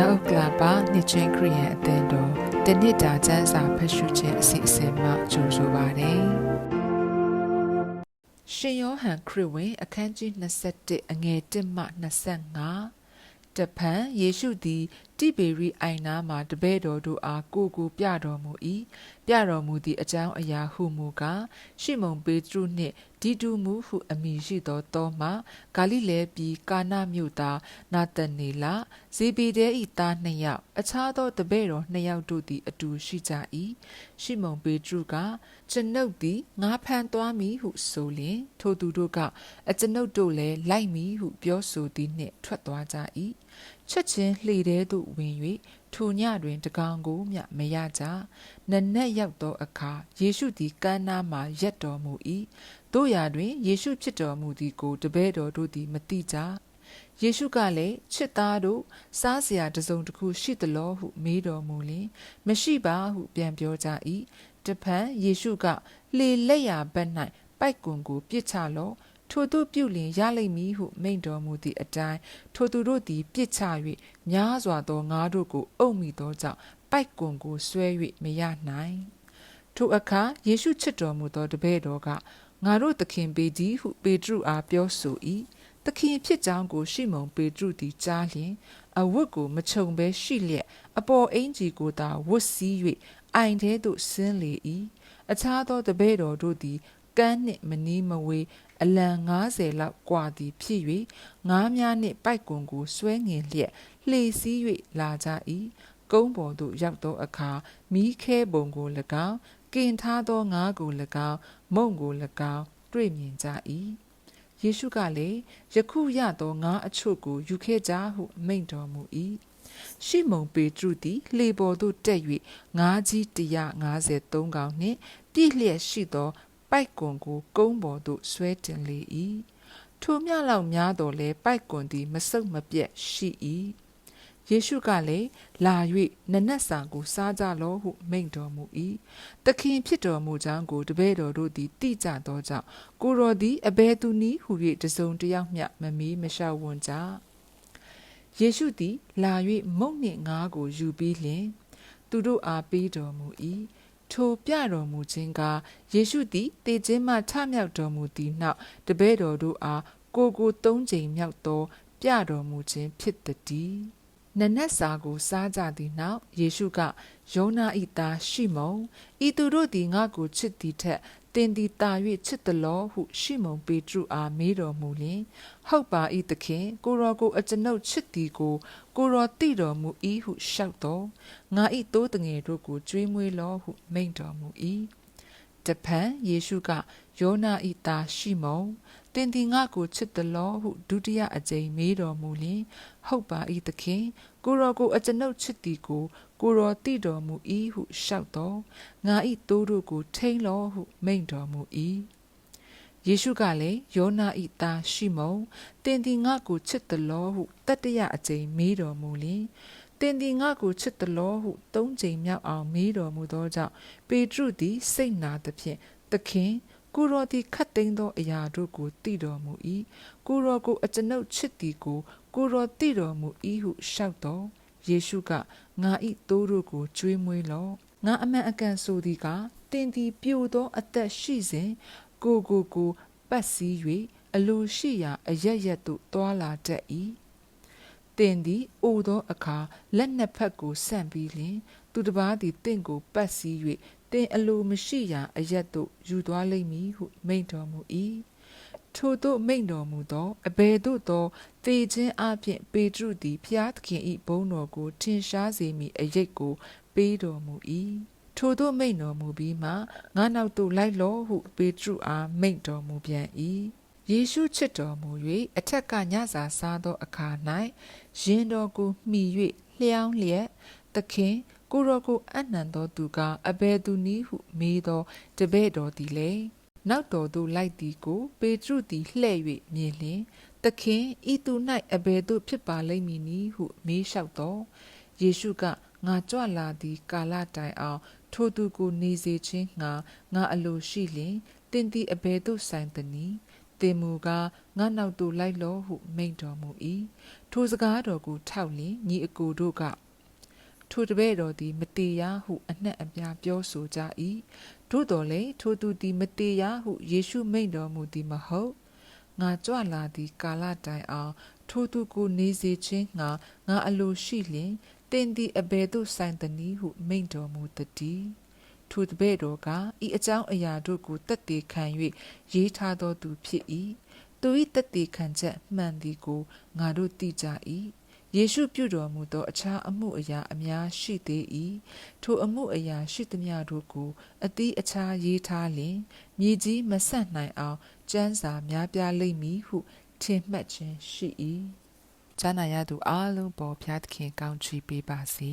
မြောက်ဥက္ကလာပါနှစ်ချင်းခရီးယန်အသင်းတော်တနစ်တာကျမ်းစာဖတ်ရှုခြင်းအစီအစဉ်မှကြိုဆိုပါရစေ။ရှင်ယောဟန်ခရစ်ဝင် အခန်းကြီး21အငယ်1မှ25တဖန်ယေရှုသည် တိဘေရိအိုင်နာမှတပည့်တော်တို့အားကိုကိုပြတော်မူ၏ပြတော်မူသည့်အကြောင်းအရာဟုမူကားရှေမုန်ပေတရုနှင့်ဒီတူမူဟုအမည်ရှိသောသောမဂါလိလဲပြည်ကာနမြို့သားနာတနေလဇေဘီဒဲ၏သားနှစ်ယောက်အခြားသောတပည့်တော်နှစ်ယောက်တို့သည်အတူရှိကြ၏ရှေမုန်ပေတရုကကျွန်ုပ်သည်ငါဖန်သွားမည်ဟုဆိုလျင်ထိုသူတို့ကအကျွန်ုပ်တို့လည်းလိုက်မည်ဟုပြောဆိုသည်နှင့်ထွက်သွားကြ၏ချက်ချင်းလှေထဲသို့ဝင်၍ထိုညတွင်တကောင်ကိုမျှမရကြနနက်ရောက်သောအခါယေရှုသည်ကမ်းနားမှရက်တော်မူ၏တို့ရာတွင်ယေရှုဖြစ်တော်မူသည်ကိုတပည့်တော်တို့သည်မသိကြယေရှုကလည်းချစ်သားတို့စားစရာတစုံတစ်ခုရှိသလောဟုမေးတော်မူလျင်မရှိပါဟုပြန်ပြောကြ၏တဖန်ယေရှုကလှေလက်ရာဘက်၌ပိုက်ကွန်ကိုပြစ်ချလော့ ထိုသူပြုလျင်ရလိမ့်မည်ဟုမိန့်တော်မူသည့်အတိုင်းထိုသူတို့သည်ပြစ်ချ၍များစွာသောငါးတို့ကိုအုပ်မိသောကြောင့်ပိုက်ကွန်ကိုဆွဲ၍မရနိုင်ထိုအခါယေရှုချစ်တော်မူသောတပည့်တော်ကငါတို့သခင်ပေကြီးဟုပေတရုအားပြောဆို၏သခင်ဖြစ်ကြောင်းကိုရှိမုန်ပေတရုသည်ကြားလျင်အဝတ်ကိုမခြုံဘဲရှိလျက်အပေါ်အင်ကြီးကိုသာဝတ်စည်း၍အိုင်ထဲသို့ဆင်းလေ၏အခြားသောတပည့်တော်တို့သည်ကမ်းနှင့်မနီးမဝေး အလံ90လောက်ကွာသည်ဖြစ်၍ငါးများနှင့်ပိုက်ကွန်ကိုဆွဲငင်လျက်လှေစည်း၍လာကြ၏ကုန်းပေါ်သို့ရောက်သောအခါမီးခဲပုံကို၎င်းကင်ထားသောငါးကို၎င်းမုံကို၎င်းတွေ့မြင်ကြ၏ယေရှုကလည်းယခုရသောငါးအချို့ကိုယူခဲ့ကြဟုမိန့်တော်မူ၏ရှိမုန်ပေတရုသည်လှေပေါ်သို့တက်၍ငါးကြီး153ကောင်နှင့်ပြည့်လျက်ရှိသော ပိုက်ကွန်ကိုကုန်းပေါ်သို့ဆွဲတင်လေ၏ထိုမြလောက်များတော်လဲပိုက်ကွန်သည် မဆုတ်မပြတ်ရှိ၏ယေရှုကလည်းလာ၍နနတ်စာကိုစားကြလောဟုမိန့်တော်မူ၏သခင်ဖြစ်တော်မူကြောင်းကိုတပည့်တော်တို့သည်သိကြသောကြောင့်ကိုတော်သည်အဘယ်သူနည်းဟု၍တစုံတယောက်မျှမမီးမလျှောက်ဝွန်ကြယေရှုသည် လာ၍မုန့်နှင့်ငါးကိုယူပြီးလျှင် သူတို့အားပေးတော်မူ၏ ထိုပြတော်မူခြင်းကယေရှုသည်တေခြင်းမှထမြောက်တော်မူသည့်နောက်တပည့်တော်တို့အားကိုကိုသုံးချိန်မြောက်သောပြတော်မူခြင်းဖြစ်သည်နနက်စာကိုစားကြသည့်နောက်ယေရှုကယောနာဤသားရှိမုန်ဤသူတို့သည်ငါ့ကိုချစ်သည်ထက် တင်သည်တာ၍ချစ်သလောဟုရှိမုန်ပေတရုအားမေးတော်မူလျင်ဟုတ်ပါ၏သခင်ကိုရောကိုအကျွန်ုပ်ချစ်သည်ကိုကိုရောသိတော်မူ၏ဟုလျှောက်တော်ငါ၏တိုးတငယ်တို့ကိုကြွေးမွေးလောဟုမိန့်တော်မူ၏တပံယေရှုကယောနာဤသားရှိမုန်တင်သည်ငါကိုချစ်သလောဟုဒုတိယအကြိမ်မေးတော်မူလျင်ဟုတ်ပါ၏သခင်ကိုရောကိုအကျွန်ုပ်ချစ်သည်ကို ကိုရောသိတော်မူ၏ဟုလျှောက်တော်ငါ၏တိုးတို့ကိုထိန်လောဟုမိန့်တော်မူ၏ယေရှုကလည်းယောနာဤသားရှိမုန်တင်သည်ငါကိုချစ်သလောဟုတတရအကြိမ်မေးတော်မူလျင်တင်သည်ငါကိုချစ်သလောဟုသုံးကြိမ်မြောက်အောင်မေးတော်မူသောကြောင့်ပေတရုသည်စိတ်နာသဖြင့်သခင်ကိုရောသည်ခတ်သိမ်းသောအရာတို့ကိုသိတော်မူ၏ကိုရောကိုအကျွန်ုပ်ချစ်သည်ကိုကိုရောသိတော်မူ၏ဟုလျှောက်တော် ယေရှုကငါ၏သိုးတို့ကိုကျွေးမွေးလော့ငါအမှန်အကန်ဆိုသည်ကတင်သည်ပြိုသောအသက်ရှိစဉ်ကိုကိုကိုပတ်စည်း၍အလိုရှိရာအရရက်သို့သွာလာတတ်၏တင်သည်အိုသောအခါလက်နှစ်ဖက်ကိုဆန့်ပြီးလျှင်သူတစ်ပါးသည်တင့်ကိုပတ်စည်း၍တင်အလိုမရှိရာအရက်သို့ယူသွားလိမ့်မည်ဟုမိန့်တော်မူ၏ ထို့သို့မိန့်တော်မူသောအဘယ်သို့သောသေခြင်းအပြင်ပေတရုသည်ဖျားသခင်၏ဘုန်းတော်ကိုထင်ရှားစေမည်အရေးကို ပေးတော်မူ၏ထို့သို့မိန့်တော်မူပြီးမှငါနောက်သို့လိုက်လောဟုပေတရုအားမိန့်တော်မူပြန်၏ယေရှုချစ်တော်မူ၍အထက်ကညစာစားသောအခါ၌ရင်တော်ကိုမှီ၍လျှောင်းလျက်သခင်ကိုရောကိုအနံ့သောသူကအဘယ်သူနည်းဟုမေးသောတပည့်တော်သည်လည်း နောက်တော်သို့လိုက်သည်ကို ပေတရုသည်လှဲ့၍မြင်လျင်သခင်ဤသူ၌အဘယ်သို့ဖြစ်ပါလိမ့်မည်နည်းဟုမေးလျှောက်တော်ယေရှုကငါကြွလာသည် ကာလတိုင်အောင် ထိုသူကိုနေစေခြင်းငါငါအလိုရှိလျင်တင်းသည်အဘယ်သို့ဆိုင်သနည်းတသင်မူကားငါနောက်သို့လိုက်လော့ဟုမိန့်တော်မူ၏ထိုစကားတော်ကိုထောက်လျင်ညီအကိုတို့က ထိုတပည့်တော်သည် မတေရဟု အနှံ့အပြားပြောဆိုကြ၏သို့တော်လည်းထိုသူသည်မတေရဟုယေရှုမိန့်တော်မူသည်မဟုတ်ငါကြွလာသည်ကာလတိုင်အောင် ထိုသူကိုနေစေခြင်းငါငါအလိုရှိလျင်တင်သည်အဘယ်သို့ဆိုင်သနည်းဟု မိန့်တော်မူတည်းထိုတပည့်တော်ကဤအကြောင်းအရာတို့ကိုတက်တည်ခံ၍ရေးထားတော်သူဖြစ်၏သူ၏တက်တည်ခံချက်မှန်သည်ကိုငါတို့သိကြ၏ ယေရှုပြုတော်မူသောအခြားအမှုအရာအများရှိသေး၏ထိုအမှုအရာရှိသမျှတို့ကိုအတိအခြားရေးထားလျင်မြေကြီးမဆက်နိုင်အောင်ကျမ်းစာများပြားလိမ့်မည်ဟုထင်မှတ်ခြင်းရှိ၏ဈာနာရသူအလုံးပေါ်ဖျားသခင်ကောင်းချီးပေးပါစေ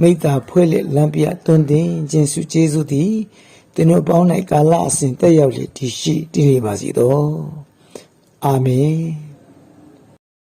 မိတ္တာဖွဲ့လက်လမ်းပြတွင်တင်ခြင်းစုကျေးဇူးသည်သင်တို့ပေါင်း၌ကာလအစဉ်တက်ရောက်လေတည်ရှိတည်နေပါစေသောအာမင်